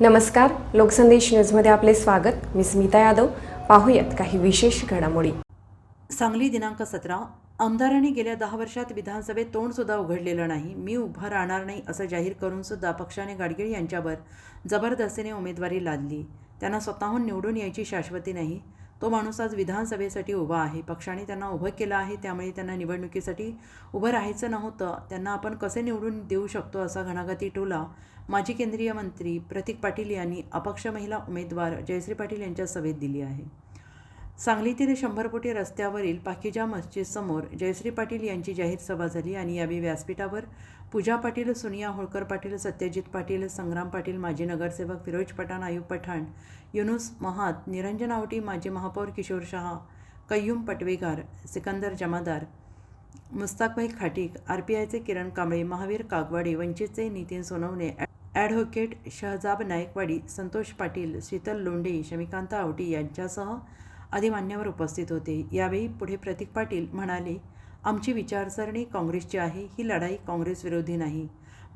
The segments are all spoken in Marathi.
नमस्कार लोकसंदेश न्यूजमध्ये आपले स्वागत. मी स्मिता यादव. पाहूयात काही विशेष घडामोडी. सांगली दिनांक सतरा. आमदारांनी गेल्या दहा वर्षात विधानसभेत तोंडसुद्धा उघडलेलं नाही. मी उभा राहणार नाही असं जाहीर करूनसुद्धा पक्षाने गाडगीळ यांच्यावर जबरदस्तीने उमेदवारी लादली. त्यांना स्वतःहून निवडून यायची शाश्वती नाही. तो माणूस आज विधानसभेसाठी उभा आहे. पक्षाने त्यांना उभं केलं आहे त्यामुळे त्यांना निवडणुकीसाठी उभं राहायचं नव्हतं. त्यांना आपण कसे निवडून देऊ शकतो असा घणाघाती टोला माजी केंद्रीय मंत्री प्रतीक पाटील यांनी अपक्ष महिला उमेदवार जयश्री पाटील यांच्या सभेत दिली आहे. सांगलीतील शंभरपोटी रस्त्यावरील पाकिजा मस्जिदसमोर जयश्री पाटील यांची जाहीर सभा झाली आणि यावेळी व्यासपीठावर पूजा पाटील सोनिया होळकर पाटील सत्यजित पाटील संग्राम पाटील माजी नगरसेवक फिरोज पठाण आयुब पठाण युनुस महात निरंजन आवटी माजी महापौर किशोर शहा कय्यूम पटवेगार सिकंदर जमादार मुस्ताकभाई खाटीक आर पी आयचे किरण कांबळे महावीर कागवाडे वंचितचे नितीन सोनवणे ॲडव्होकेट शहजाब नायकवाडी संतोष पाटील शीतल लोंढे शमिकांत आवटी यांच्यासह आदी मान्यवर उपस्थित होते. यावेळी पुढे प्रतीक पाटील म्हणाले आमची विचारसरणी काँग्रेसची आहे ही लढाई काँग्रेसविरोधी नाही.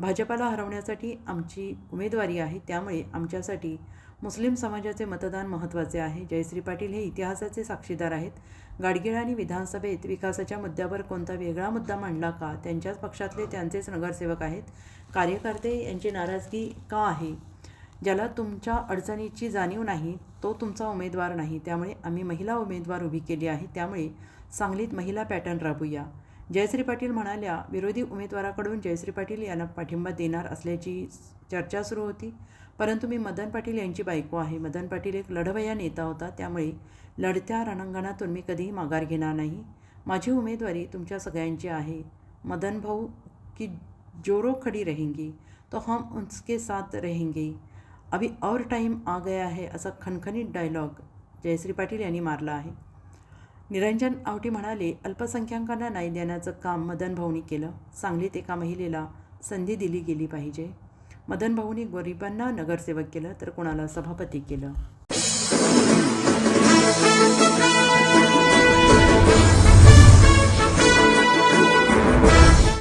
भाजपाला हरवण्यासाठी आमची उमेदवारी आहे त्यामुळे आमच्यासाठी मुस्लिम समाजाचे मतदान महत्त्वाचे आहे. जयश्री पाटील हे इतिहासाचे साक्षीदार आहेत. गाडगिळांनी विधानसभेत विकासाच्या मुद्द्यावर कोणता वेगळा मुद्दा मांडला का? त्यांच्याच पक्षातले त्यांचेच नगरसेवक आहेत. कार्यकर्ते यांची नाराजगी का आहे? ज्याला तुमच्या अडचणीची जाणीव नाही तो तुमचा उमेदवार नाही. त्यामुळे आम्ही महिला उमेदवार उभी केली आहे. त्यामुळे सांगलीत महिला पॅटर्न राबूया. जयश्री पाटील म्हणाल्या विरोधी उमेदवाराकडून जयश्री पाटील यांना पाठिंबा देणार असल्याची चर्चा सुरू होती. परंतु मी मदन पाटील यांची बायको आहे. मदन पाटील एक लढवया नेता होता. त्यामुळे लढत्या रणांगणातून मी कधीही माघार घेणार नाही. माझी उमेदवारी तुमच्या सगळ्यांची आहे. मदन भाऊ की जोरो खडी रहेंगी. तो हम उसके साथ रहेंगे. अभी और टाईम आ गया है असा खणखणीत डायलॉग जयश्री पाटील यांनी मारला आहे. निरंजन आवटी म्हणाले अल्पसंख्याकांना न्याय देण्याचं काम मदन भाऊनी केलं. सांगलीत एका महिलेला संधी दिली गेली पाहिजे. मदन भाऊनी गरिबांना नगरसेवक केलं तर कोणाला सभापती केलं?